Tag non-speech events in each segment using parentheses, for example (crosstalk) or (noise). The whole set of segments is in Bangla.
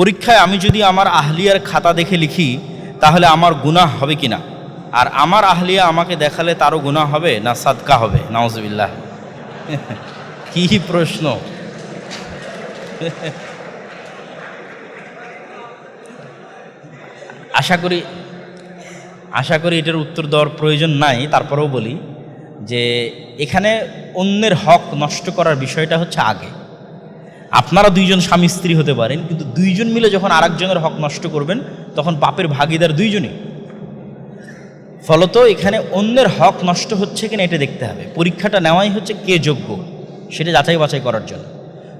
পরীক্ষায় আমি যদি আমার আহলিয়ার খাতা দেখে লিখি, তাহলে আমার গুনাহ হবে কি না আর আমার আহলিয়া আমাকে দেখালে তারও গুনাহ হবে না সাদকা হবে? নওয়াজবিল্লাহ (laughs) কি প্রশ্ন। (laughs) আশা করি আশা করি এটার উত্তর দেওয়ার প্রয়োজন নাই, তারপরেও বলি যে এখানে অন্যের হক নষ্ট করার বিষয়টা হচ্ছে আগে। আপনারা দুইজন স্বামী স্ত্রী হতে পারেন, কিন্তু দুইজন মিলে যখন আরেকজনের হক নষ্ট করবেন, তখন পাপের ভাগিদার দুইজনই। ফলত এখানে অন্যের হক নষ্ট হচ্ছে কিনা এটা দেখতে হবে। পরীক্ষাটা নেওয়াই হচ্ছে কে যোগ্য, সেটা যাচাই বাছাই করার জন্য।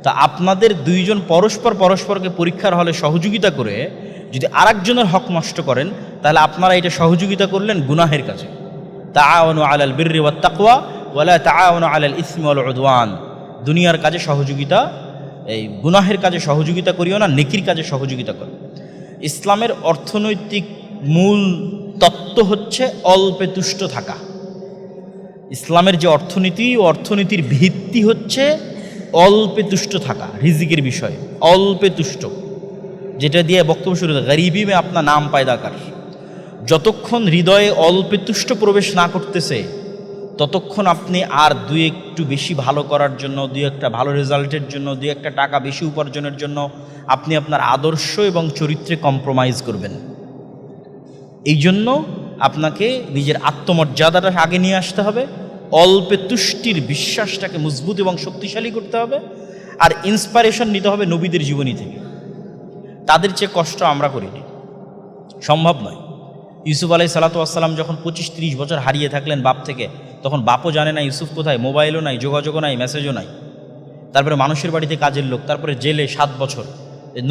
তা আপনাদের দুইজন পরস্পর পরস্পরকে পরীক্ষার হলে সহযোগিতা করে যদি আরেকজনের হক নষ্ট করেন, তাহলে আপনারা এটা সহযোগিতা করলেন গুনাহের কাছে তা আওয়ানু আলাল বিরি তাকওয়া, ওয়ালা তা আওয়ানু আলাল ইসমি উদওয়ান। দুনিয়ার কাজে সহযোগিতা এই গুনাহের কাজে সহযোগিতা করিও না, নেকির কাজে সহযোগিতা করো ইসলামের অর্থনৈতিক মূল তত্ত্ব হচ্ছে অল্পে তুষ্ট থাকা। ইসলামের যে অর্থনীতি অর্থনীতির ভিত্তি হচ্ছে অল্পে তুষ্ট থাকা, রিজিকের বিষয়, অল্পে তুষ্ট। যেটা দিয়ে বক্তব্য শুরু গরিবি মে আপনার নাম পায়দা কর। যতক্ষণ হৃদয়ে অল্পে তুষ্ট প্রবেশ না করতেছে ততক্ষণ আপনি আর দুই একটু বেশি ভালো করার জন্য, দুই একটা ভালো রেজাল্টের জন্য, দুই একটা টাকা বেশি উপার্জনের জন্য আপনি আপনার আদর্শ এবং চরিত্রে কম্প্রোমাইজ করবেন। এই জন্য আপনাকে নিজের আত্মমর্যাদাটা আগে নিয়ে আসতে হবে, অল্পে তুষ্টির বিশ্বাসটাকে মজবুত এবং শক্তিশালী করতে হবে, আর ইন্সপাইরেশন নিতে হবে নবীদের জীবনী থেকে। তাদের চেয়ে কষ্ট আমরা করিনি। সম্ভব নয়। ইউসুফ আলাই সালাতু আসসালাম যখন পঁচিশ তিরিশ বছর হারিয়ে থাকলেন বাপ থেকে তখন বাপও জানে না, ইউসুফ কোথায়, মোবাইলও নাই, যোগাযোগও নাই, মেসেজও নাই। তারপরে মানুষের বাড়িতে কাজের লোক, তারপরে জেলে সাত বছর।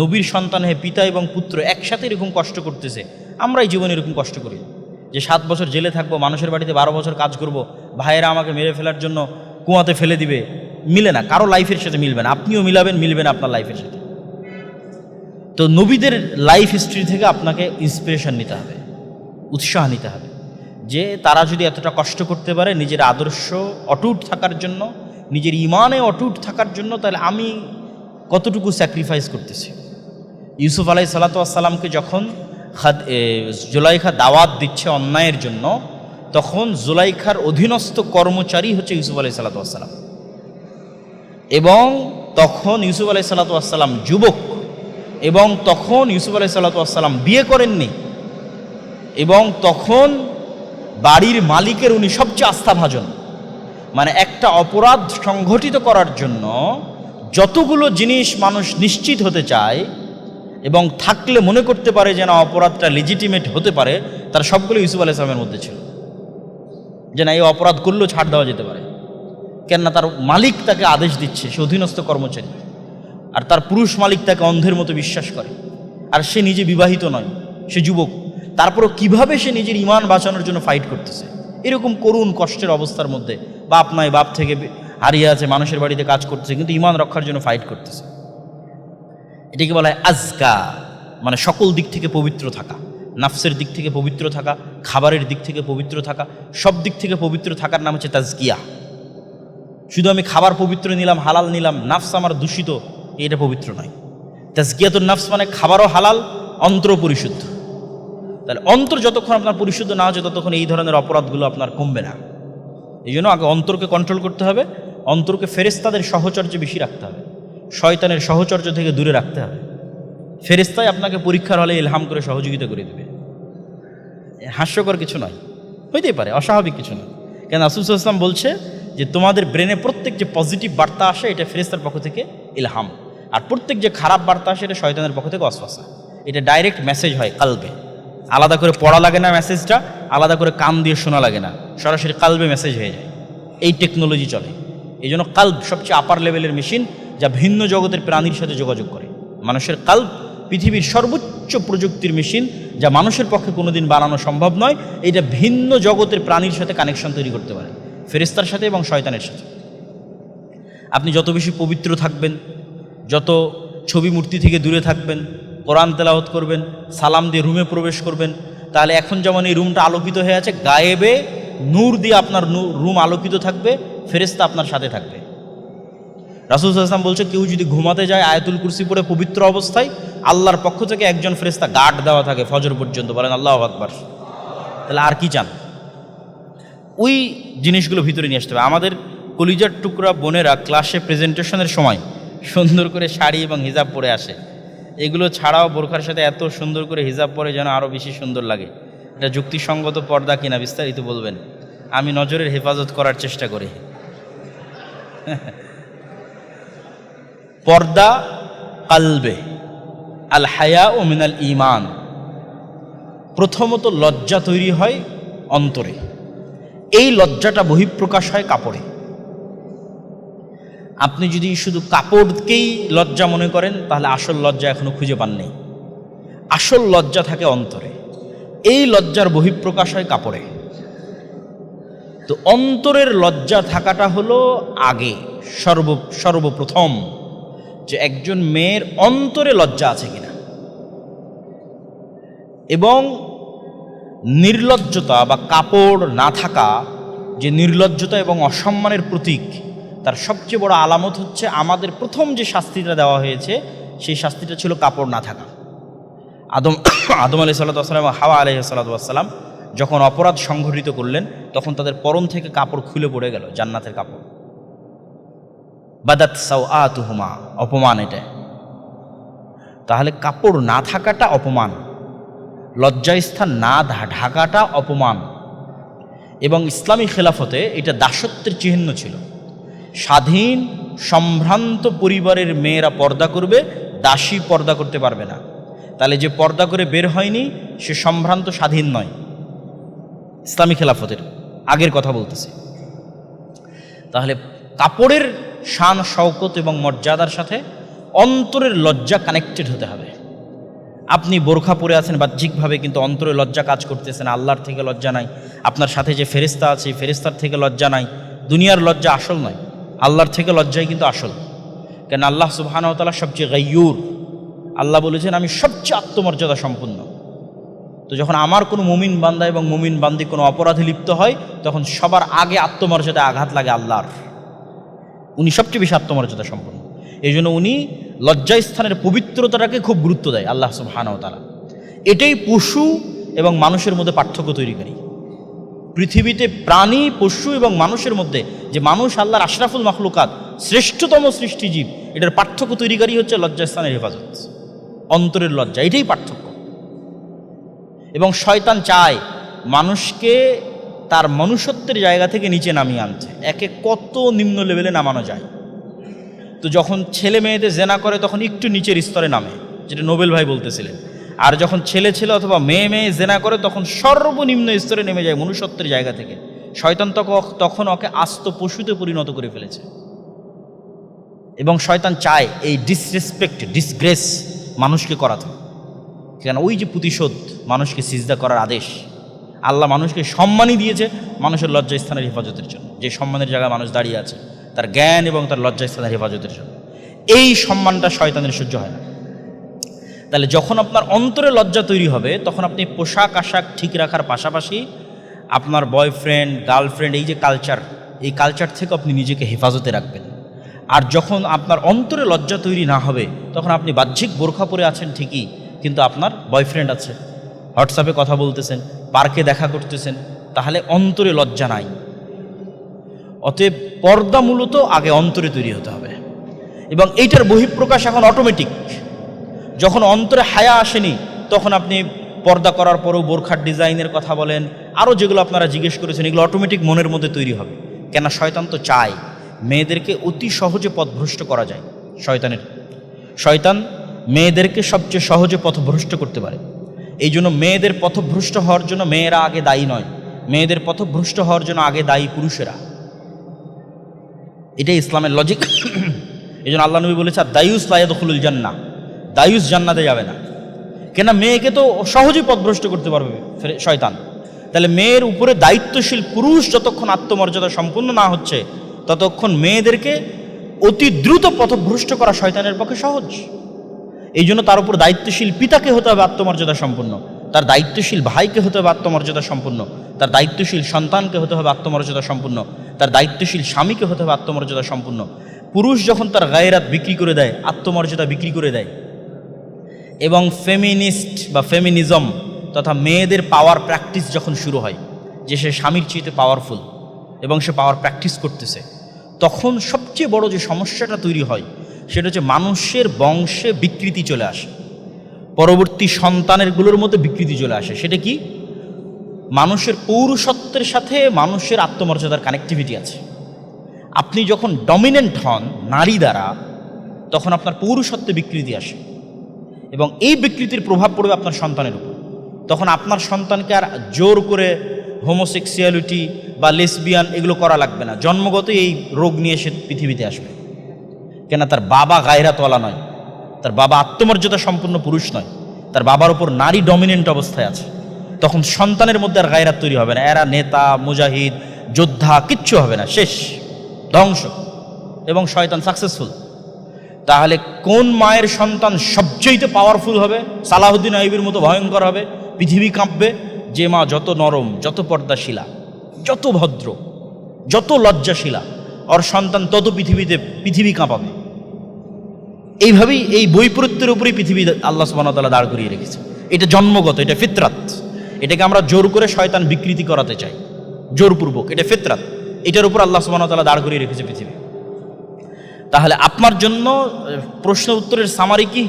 নবীর সন্তান হয়ে পিতা এবং পুত্র একসাথে এরকম কষ্ট করতেছে, আমরাই জীবনে এরকম কষ্ট করি। যে সাত বছর জেলে থাকব, মানুষের বাড়িতে বারো বছর কাজ করব, ভাইয়েরা আমাকে মেরে ফেলার জন্য কুয়াতে ফেলে দিবে, মিলে না, কারও লাইফের সাথে মিলবে না, আপনিও মিলাবেন মিলবেন আপনার লাইফের সাথে। তো নবীদের লাইফ হিস্ট্রি থেকে আপনাকে ইন্সপিরেশন নিতে হবে, উৎসাহ নিতে হবে। যে তারা যদি এতটা কষ্ট করতে পারে, নিজের আদর্শ অটুট থাকার জন্য, নিজের ইমানে অটুট থাকার জন্য, তাহলে আমি কতটুকু স্যাক্রিফাইস করতেছি? ইউসুফ আলাই সালাতামকে যখন খাদ জুলাইখা দাওয়াত দিচ্ছে অন্যায়ের জন্য, তখন জুলাইখার অধীনস্থ কর্মচারী হচ্ছে ইউসুফ আলাই সালাতাম এবং তখন ইউসুফ আলাই সালাতাম যুবক, এবং তখন ইউসুফ আলাই সালাতাম বিয়ে করেননি, এবং তখন বাড়ির মালিকের উনি সবচেয়ে আস্থাভাজন। মানে একটা অপরাধ সংঘটিত করার জন্য যতগুলো জিনিস মানুষ নিশ্চিত হতে চায় এবং থাকলে মনে করতে পারে যে না অপরাধটা লেজিটিমেট হতে পারে, তার সবগুলো ইউসুফ আলাহ ইসলামের মধ্যে ছিল। যে না, এই অপরাধ করলেও ছাড় দেওয়া যেতে পারে। কেননা তার মালিক তাকে আদেশ দিচ্ছে, সে অধীনস্থ কর্মচারী। আর তার পুরুষ মালিক তাকে অন্ধের মতো বিশ্বাস করে। আর সে নিজে বিবাহিত নয়, সে যুবক। তারপরও কীভাবে সে নিজের ইমান বাঁচানোর জন্য ফাইট করতেছে? এরকম করুণ কষ্টের অবস্থার মধ্যে বাপ নাই বাপ থেকে হারিয়ে আছে, মানুষের বাড়িতে কাজ করতেছে, কিন্তু ইমান রক্ষার জন্য ফাইট করতেছে। এটাকে বলা হয় আজকা মানে সকল দিক থেকে পবিত্র থাকা। নাফসের দিক থেকে পবিত্র থাকা, খাবারের দিক থেকে পবিত্র থাকা, সব দিক থেকে পবিত্র থাকার নাম হচ্ছে তাজকিয়া। শুধু আমি খাবার পবিত্র নিলাম, হালাল নিলাম, নাফস আমার দূষিত, এটা পবিত্র নয়। তাজকিয়াতুর নাফস মানে খাবারও হালাল অন্তর পরিশুদ্ধ। তাহলে অন্তর যতক্ষণ আপনার পরিশুদ্ধ না হচ্ছে, ততক্ষণ এই ধরনের অপরাধগুলো আপনার কমবে না। এই জন্য আগে অন্তরকে কন্ট্রোল করতে হবে, অন্তরকে ফেরেস্তাদের সহচর্য বেশি রাখতে হবে, শয়তানের সহচর্য থেকে দূরে রাখতে হবে। ফেরেস্তাই আপনাকে পরীক্ষার হলে ইলহাম করে সহযোগিতা করে দেবে। হাস্যকর কিছু নয়, হইতেই পারে, অস্বাভাবিক কিছু নয়। কেন আসুস ইসলাম বলছে যে, তোমাদের ব্রেনে প্রত্যেক যে পজিটিভ বার্তা আসে, এটা ফেরেস্তার পক্ষ থেকে ইলহাম। আর প্রত্যেক যে খারাপ বার্তা আসে, এটা শয়তানের পক্ষ থেকে অশ্বাসা এটা ডাইরেক্ট মেসেজ হয় কালবে। আলাদা করে পড়া লাগে না মেসেজটা, আলাদা করে কান দিয়ে শোনা লাগে না। সরাসরি কালবে মেসেজ হয়ে যায়। এই টেকনোলজি চলে। এই জন্য কাল্ব সবচেয়ে আপার লেভেলের মেশিন যা ভিন্ন জগতের প্রাণীর সাথে যোগাযোগ করে। মানুষের কাল্ব পৃথিবীর সর্বোচ্চ প্রযুক্তির মেশিন যা মানুষের পক্ষে কোনোদিন বানানো সম্ভব নয়, এটা ভিন্ন জগতের প্রাণীর সাথে কানেকশন তৈরি করতে পারে। ফেরেস্তার সাথে এবং শয়তানের সাথে। আপনি যত বেশি পবিত্র থাকবেন, যত ছবি মূর্তি থেকে দূরে থাকবেন কোরআন তেলাওত করবেন, সালাম দিয়ে রুমে প্রবেশ করবেন। তাহলে এখন যেমন এই রুমটা আলোকিত হয়ে আছে, গায়েবে নূর দিয়ে আপনার রুম আলোকিত থাকবে ফেরেস্তা আপনার সাথে থাকবে। রাসুল হাসলাম বলছে, কেউ যদি ঘুমাতে যায় আয়াতুল কুরসি পড়ে পবিত্র অবস্থায়, আল্লাহর পক্ষ থেকে একজন ফেরেস্তা গার্ড দেওয়া থাকে ফজর পর্যন্ত। বলেন আল্লাহ আকবার। তাহলে আর কি চান? ওই জিনিসগুলো ভিতরে নিয়ে আসতে হবে। আমাদের কলিজার টুকরা বোনেরা ক্লাসে প্রেজেন্টেশনের সময় সুন্দর করে শাড়ি এবং হিজাব পরে আসে। এগুলো ছাড়াও বোরখার সাথে এত সুন্দর করে হিজাব পরে যেন আরও বেশি সুন্দর লাগে। এটা যুক্তিসঙ্গত পর্দা কিনা বিস্তারিত বলবেন? আমি নজরের হেফাজত করার চেষ্টা করি। পর্দা কালবে, আল হায়া ও মিনাল ইমান প্রথমত লজ্জা তৈরি হয় অন্তরে। এই লজ্জাটা বহিঃপ্রকাশ হয় কাপড়ে। আপনি যদি শুধু কাপড়কেই লজ্জা মনে করেন, তাহলে আসল লজ্জা এখনও খুঁজে পাননি। আসল লজ্জা থাকে অন্তরে। এই লজ্জার বহিঃপ্রকাশ হয় কাপড়ে। তো অন্তরের লজ্জা থাকাটা হলো আগে, সর্ব, সর্বপ্রথম, যে একজন মেয়ের অন্তরে লজ্জা আছে কিনা। এবং নির্লজ্জতা বা কাপড় না থাকা, যে নির্লজ্জতা এবং অসম্মানের প্রতীক তার সবচেয়ে বড় আলামত হচ্ছে আমাদের প্রথম যে শাস্তিটা দেওয়া হয়েছে, সেই শাস্তিটা ছিল কাপড় না থাকা। আদম (coughs) আদম আলি সাল্লাতাম হাওয়া আলহি সাল্লাতাম যখন অপরাধ সংঘটিত করলেন, তখন তাদের পরন থেকে কাপড় খুলে পড়ে গেল, জান্নাতের কাপড়। বাদাত সাউ আতুহুমা অপমান এটা তাহলে কাপড় না থাকাটা অপমান, লজ্জাস্থান না ঢাকাটা অপমান। এবং ইসলামী খেলাফতে এটা দাসত্বের চিহ্ন ছিল। স্বাধীন, সম্ভ্রান্ত পরিবারের মেয়েরা পর্দা করবে, দাসী পর্দা করতে পারবে না। তাহলে যে পর্দা করে বের হয়নি, সে সম্ভ্রান্ত স্বাধীন নয়। ইসলামী খেলাফতের আগের কথা বলতেছে। তাহলে কাপড়ের শান, শওকত এবং মর্যাদার সাথে অন্তরের লজ্জা কানেক্টেড হতে হবে। আপনি বোরখা পরে আছেন, বাহ্যিকভাবে কিন্তু অন্তরে লজ্জা কাজ করতেছেন আল্লাহর থেকে লজ্জা নাই। আপনার সাথে যে ফেরিস্তা আছে ফেরিস্তার থেকে লজ্জা নাই। দুনিয়ার লজ্জা আসল নয়। আল্লাহর থেকে লজ্জাই কিন্তু আসল। কেন আল্লাহ সুবাহানতালা সবচেয়ে গাইয়ুর। আল্লাহ বলেছেন, আমি সবচেয়ে আত্মমর্যাদা সম্পূর্ণ তো যখন আমার কোনো মুমিন বান্দা এবং মুমিন বান্দি কোনো অপরাধে লিপ্ত হয়, তখন সবার আগে আত্মমর্যাদায় আঘাত লাগে আল্লাহর। উনি সবচেয়ে বেশি আত্মমর্যাদা সম্পন্ন। এই জন্য উনি লজ্জাস্থানের পবিত্রতাটাকে খুব গুরুত্ব দেয়, আল্লাহ তাআলা। এটাই পশু এবং মানুষের মধ্যে পার্থক্য তৈরিকারী। পৃথিবীতে প্রাণী, পশু এবং মানুষের মধ্যে যে মানুষ আল্লাহর আশরাফুল মাখলুকাত, শ্রেষ্ঠতম সৃষ্টিজীব এটার পার্থক্য তৈরিকারী হচ্ছে লজ্জাস্থানের হেফাজত। অন্তরের লজ্জা, এটাই পার্থক্য। এবং শয়তান চায় মানুষকে তার মনুষ্যত্বের জায়গা থেকে নিচে নামিয়ে আনতে। একে কত নিম্ন লেভেলে নামানো যায়? তো যখন ছেলে মেয়েদের জেনা করে, তখন একটু নিচের স্তরে নামে, যেটা নোবেল ভাই বলতেছিলেন। আর যখন ছেলে ছেলে অথবা মেয়ে মেয়ে জেনা করে, তখন সর্বনিম্ন স্তরে নেমে যায় মনুষ্যত্বের জায়গা থেকে। শয়তান তখন ওকে আস্ত পশুতে পরিণত করে ফেলেছে। এবং শয়তান চায় এই ডিসরেসপেক্ট ডিসগ্রেস মানুষকে করাতে। কেন ওই যে প্রতিশোধ মানুষকে সিজদা করার আদেশ, আল্লাহ মানুষকে সম্মানই দিয়েছে মানুষের লজ্জাস্থানের হেফাজতের জন্য। যে সম্মানের জায়গায় মানুষ দাঁড়িয়ে আছে, তার জ্ঞান এবং তার লজ্জাস্থানের হেফাজতের জন্য। এই সম্মানটা শয়তানের সহ্য হয় না। তাহলে যখন আপনার অন্তরে লজ্জা তৈরি হবে, তখন আপনি পোশাক আশাক ঠিক রাখার পাশাপাশি আপনার বয়ফ্রেন্ড গার্লফ্রেন্ড এই যে কালচার এই কালচার থেকে আপনি নিজেকে হেফাজতে রাখবেন। আর যখন আপনার অন্তরে লজ্জা তৈরি না হবে, তখন আপনি বাহ্যিক বোরখা পরে আছেন ঠিকই, কিন্তু আপনার বয়ফ্রেন্ড আছে। হোয়াটসঅ্যাপে কথা বলতেছেন পার্কে দেখা করতেছেন, তাহলে অন্তরে লজ্জা নাই। অতএব পর্দা মূলত আগে অন্তরে তৈরি হতে হবে। এবং এইটার বহিঃপ্রকাশ এখন অটোমেটিক যখন অন্তরে হায়া আসেনি, তখন আপনি পর্দা করার পরেও বোরখার ডিজাইনের কথা বলেন, আরও যেগুলো আপনারা জিজ্ঞেস করেছেন, এগুলো অটোমেটিক মনের মধ্যে তৈরি হবে। কেন শয়তান তো চায়, মেয়েদেরকে অতি সহজে পথভ্রষ্ট করা যায়। শয়তানের, শয়তান মেয়েদেরকে সবচেয়ে সহজে পথভ্রষ্ট করতে পারে। এই জন্য মেয়েদের পথভ্রষ্ট হওয়ার জন্য মেয়েরা আগে দায়ী নয়। মেয়েদের পথভ্রষ্ট হওয়ার জন্য আগে দায়ী পুরুষেরা। এটাই ইসলামের লজিক (clears throat) এই জন্য আল্লাহ নবী বলেছে আর দায়ুস লায়াদুল জান্না দায়ুস জান্নাতে যাবে না। কেন মেয়েকে তো সহজেই পথভ্রষ্ট করতে পারবে শয়তান। তাহলে মেয়ের উপরে দায়িত্বশীল পুরুষ যতক্ষণ আত্মমর্যাদা সম্পূর্ণ না হচ্ছে, ততক্ষণ মেয়েদেরকে অতি দ্রুত পথভ্রষ্ট করা শয়তানের পক্ষে সহজ। এই জন্য তার উপর দায়িত্বশীল পিতাকে হতে হবে আত্মমর্যাদা সম্পূর্ণ তার দায়িত্বশীল ভাইকে হতে হবে আত্মমর্যাদা সম্পূর্ণ তার দায়িত্বশীল সন্তানকে হতে হবে আত্মমর্যাদা সম্পূর্ণ তার দায়িত্বশীল স্বামীকে হতে হবে আত্মমর্যাদা সম্পূর্ণ পুরুষ যখন তার গায়েরাত বিক্রি করে দেয়, আত্মমর্যাদা বিক্রি করে দেয় এবং ফেমিনিস্ট বা ফেমিনিজম তথা মেয়েদের পাওয়ার প্র্যাকটিস যখন শুরু হয়, যে সে স্বামীর চেয়েতে পাওয়ারফুল এবং সে পাওয়ার প্র্যাকটিস করতেছে, তখন সবচেয়ে বড় যে সমস্যাটা তৈরি হয়, সেটা হচ্ছে মানুষের বংশে বিকৃতি চলে আসে। পরবর্তী সন্তানেরগুলোর মধ্যে বিকৃতি চলে আসে। সেটা কি? মানুষের পৌরসত্বের সাথে মানুষের আত্মমর্যাদার কানেক্টিভিটি আছে। আপনি যখন ডমিনেন্ট হন নারী দ্বারা, তখন আপনার পৌরসত্বে বিকৃতি আসে। এবং এই বিকৃতির প্রভাব পড়বে আপনার সন্তানের উপর। তখন আপনার সন্তানকে আর জোর করে হোমোসেক্সুয়ালিটি বা লেসবিয়ান এগুলো করা লাগবে না। জন্মগত এই রোগ নিয়ে সে পৃথিবীতে আসবে। কেন তার বাবা গায়রাতওয়ালা নয়, তার বাবা আত্মমর্যাদা সম্পূর্ণ পুরুষ নয়, তার বাবার উপর নারী ডমিনেন্ট অবস্থায় আছে। তখন সন্তানের মধ্যে আর গায়রাত তৈরি হবে না। এরা নেতা, মুজাহিদ, যোদ্ধা, কিচ্ছু হবে না। শেষ, ধ্বংস। এবং শয়তান সাকসেসফুল তাহলে কোন মায়ের সন্তান সবচেয়ে পাওয়ারফুল হবে? সালাহুদ্দিন আইবির মতো ভয়ঙ্কর হবে? পৃথিবী কাঁপবে? যে মা যত নরম, যত পর্দাশীলা, যত ভদ্র, যত লজ্জাশীলা, ওর সন্তান তত পৃথিবীতে পৃথিবী কাঁপাবে। এইভাবেই এই বৈপরীত্যের উপরেই পৃথিবী আল্লাহ সুবাহতাল্লাহ দাঁড় করিয়ে রেখেছে। এটা জন্মগত, এটা ফিতরাত। এটাকে আমরা জোর করে শয়তান বিকৃতি করাতে চাই। জোরপূর্বক, এটা ফিতরাত। এটার উপর আল্লাহ সুবাহতাল্লাহ দাঁড় করিয়ে রেখেছে পৃথিবী। তাহলে আপনার জন্য প্রশ্ন উত্তরের সামারি কি?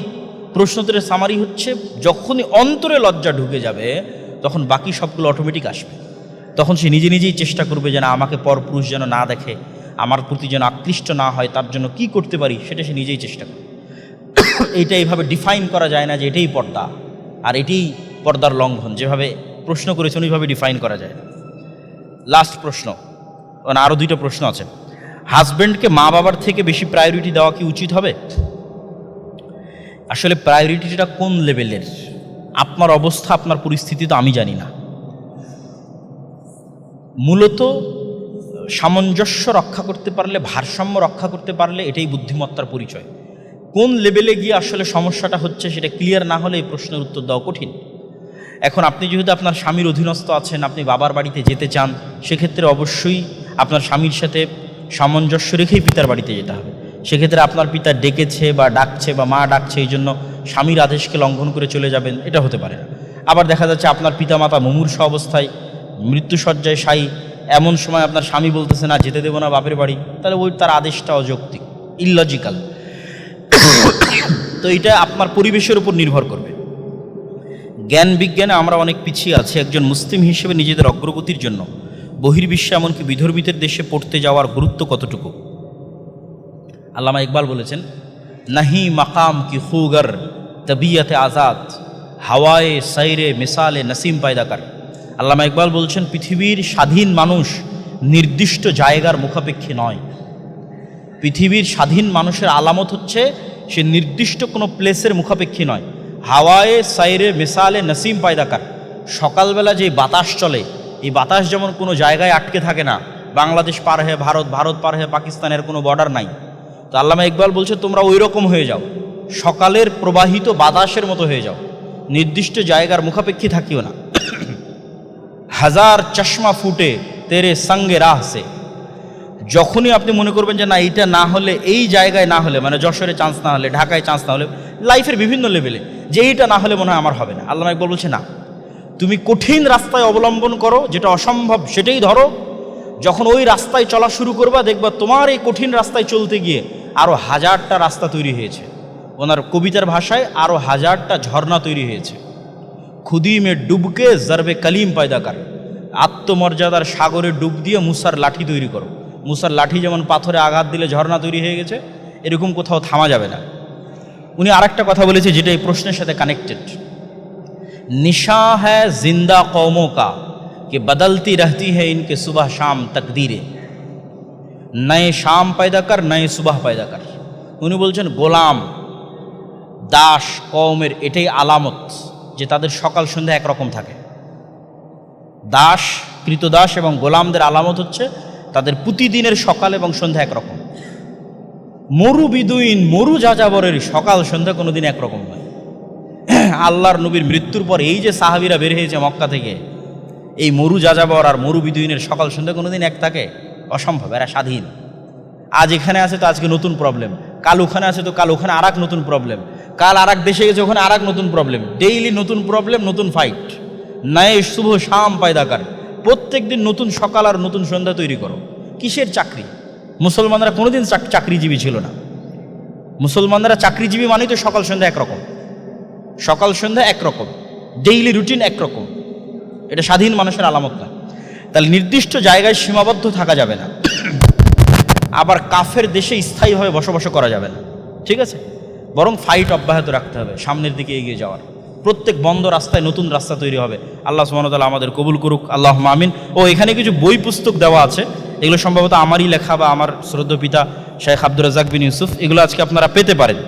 প্রশ্ন উত্তরের সামারি হচ্ছে, যখনই অন্তরে লজ্জা ঢুকে যাবে, তখন বাকি সবগুলো অটোমেটিক আসবে। তখন সে নিজে নিজেই চেষ্টা করবে যেন আমাকে পরপুরুষ যেন না দেখে, আমার প্রতি যেন আকৃষ্ট না হয়, তার জন্য কি করতে পারি, সেটা সে নিজেই চেষ্টা করবে। (coughs) এইটা এইভাবে ডিফাইন করা যায় না যে এটাই পর্দা, আর এটাই পর্দার লঙ্ঘন। যেভাবে প্রশ্ন করেছেন, ওইভাবে ডিফাইন করা যায় না। লাস্ট প্রশ্ন আরও দুইটা প্রশ্ন আছে। হাজব্যান্ডকে মা বাবার থেকে বেশি প্রায়োরিটি দেওয়া কি উচিত হবে? আসলে প্রায়োরিটিটা কোন লেভেলের আপনার অবস্থা, আপনার পরিস্থিতি তো আমি জানি না। মূলত সামঞ্জস্য রক্ষা করতে পারলে, ভারসাম্য রক্ষা করতে পারলে এটাই বুদ্ধিমত্তার পরিচয়। কোন লেভেলে গিয়ে আসলে সমস্যাটা হচ্ছে সেটা ক্লিয়ার না হলে এই প্রশ্নের উত্তর দেওয়া কঠিন। এখন আপনি যেহেতু আপনার স্বামীর অধীনস্থ আছেন, আপনি বাবার বাড়িতে যেতে চান, সেক্ষেত্রে অবশ্যই আপনার স্বামীর সাথে সামঞ্জস্য রেখেই পিতার বাড়িতে যেতে হবে। সেক্ষেত্রে আপনার পিতা ডেকেছে বা ডাকছে বা মা ডাকছে, এই জন্য স্বামীর আদেশকে লঙ্ঘন করে চলে যাবেন, এটা হতে পারে না। আবার দেখা যাচ্ছে আপনার পিতামাতা মুমূর্ষ অবস্থায় মৃত্যুসজ্জায় সাই এমন সময় আপনার স্বামী বলতেছে, না, যেতে দেবো না, বাপের বাড়ি। তাহলে ওই তার আদেশটা অযৌক্তিক ইললজিক্যাল তো এটা আপনার পরিবেশের উপর নির্ভর করবে। জ্ঞান বিজ্ঞানে আমরা অনেক পিছিয়ে আছি, একজন মুসলিম হিসেবে নিজেদের অগ্রগতির জন্য। বহির্বিশ্বে এমনকি বিধর্মীদের দেশে পড়তে যাওয়ার গুরুত্ব কতটুকু? আল্লামা ইকবাল বলেছেন, নাহি মাকাম কি খুগর, তবিয়তে আজাদ হাওয়ায়ে, সাইরে, মিসালে, নসিম পায়দাকার। আল্লামা ইকবাল বলছেন, পৃথিবীর স্বাধীন মানুষ নির্দিষ্ট জায়গার মুখাপেক্ষী নয়। পৃথিবীর স্বাধীন মানুষের আলামত হচ্ছে, সে নির্দিষ্ট কোনো প্লেসের মুখাপেক্ষী নয়। হাওয়ায়ে, সাইরে, মিসালে, নসিম পায়দাকার। সকালবেলা যে বাতাস চলে এই বাতাস যেমন কোনো জায়গায় আটকে থাকে না, বাংলাদেশ পার হয়ে ভারত ভারত পার হয়ে পাকিস্তানের কোনো বর্ডার নাই। তো আল্লামা ইকবাল বলছে, তোমরা ওই রকম হয়ে যাও। সকালের প্রবাহিত বাতাসের মতো হয়ে যাও। নির্দিষ্ট জায়গার মুখাপেক্ষী থাকিও না। হাজার চশমা ফুটে তেরে সঙ্গে রাহ সে। যখনই আপনি মনে করবেন যে, না, এইটা না হলে, এই জায়গায় না হলে মানে যশোরে চান্স না হলে, ঢাকায় চান্স না হলে লাইফের বিভিন্ন লেভেলে যে এইটা না হলে মনে হয় আমার হবে না। আল্লাহ একবার বলছে, না। তুমি কঠিন রাস্তায় অবলম্বন করো, যেটা অসম্ভব, সেটাই ধরো। যখন ওই রাস্তায় চলা শুরু করবা, দেখবা তোমার এই কঠিন রাস্তায় চলতে গিয়ে আরও হাজারটা রাস্তা তৈরি হয়েছে। ওনার কবিতার ভাষায় আরও হাজারটা ঝর্ণা তৈরি হয়েছে। খুদি মে ডুবকে জারবে কালিম পায়দাকার আত্মমর্যাদার সাগরে ডুব দিয়ে মুসার লাঠি তৈরি করো। মুসার লাঠি যেমন পাথরে আঘাত দিলে ঝর্ণা তৈরি হয়ে গেছে, এরকম কোথাও থামা যাবে না। উনি আরেকটা কথা বলেছে, যেটা এই প্রশ্নের সাথে কানেক্টেড निशा है जिंदा कौमों का कि बदलती रहती है इनके सुबह शाम तकदीरें नए शाम पैदा कर नए সুবাহ पैदा कर উনি বলছেন গোলাম দাস কওমের এটাই আলামত যে তাদের সকাল সন্ধ্যা একরকম থাকে দাস কৃতদাস এবং গোলামদের আলামত হচ্ছে তাদের প্রতিদিনের সকাল এবং সন্ধ্যা একরকম মরু বিদুইন মরু যাযাবরের সকাল সন্ধ্যা কোনোদিন একরকম নয় আল্লাহর নবীর মৃত্যুর পর এই যে সাহাবিরা বের হয়েছে মক্কা থেকে, এই মরু যাযাবর আর মরু বিদুইনের সকাল সন্ধ্যা কোনোদিন এক থাকে? অসম্ভব, এরা স্বাধীন। আজ এখানে আছে তো আজকে নতুন প্রবলেম কাল ওখানে আছে তো কাল ওখানে আর নতুন প্রবলেম কাল আর দেশে গেছে, ওখানে আর নতুন প্রবলেম ডেইলি নতুন প্রবলেম নতুন ফাইট নয় শুভ শাম পায়দাকার। প্রত্যেক দিন নতুন সকাল আর নতুন সন্ধ্যা তৈরি করো। কিসের চাকরি? মুসলমানরা কোনোদিন চাক- চাকরিজীবী ছিল না। মুসলমানরা চাকরিজীবী মানেই তো সকাল সন্ধ্যা একরকম। সকাল, সন্ধ্যা একরকম। ডেইলি রুটিন একরকম। এটা স্বাধীন মানুষের আলামত না তাহলে নির্দিষ্ট জায়গায় সীমাবদ্ধ থাকা যাবে না। আবার কাফের দেশে স্থায়ীভাবে বসবাস করা যাবে না। ঠিক আছে? বরং ফাইট অব্যাহত রাখতে হবে, সামনের দিকে এগিয়ে যাওয়ার। প্রত্যেক বন্ধ রাস্তায় নতুন রাস্তা তৈরি হবে। আল্লাহ সুমনতাল আমাদের কবুল করুক। আল্লাহ মামিন ও, এখানে কিছু বই পুস্তক দেওয়া আছে। এগুলো সম্ভবত আমারই লেখা বা আমার শ্রদ্ধ পিতা শেখ আব্দুর রাজাক বিন ইউসুফ। এগুলো আজকে আপনারা পেতে পারেন।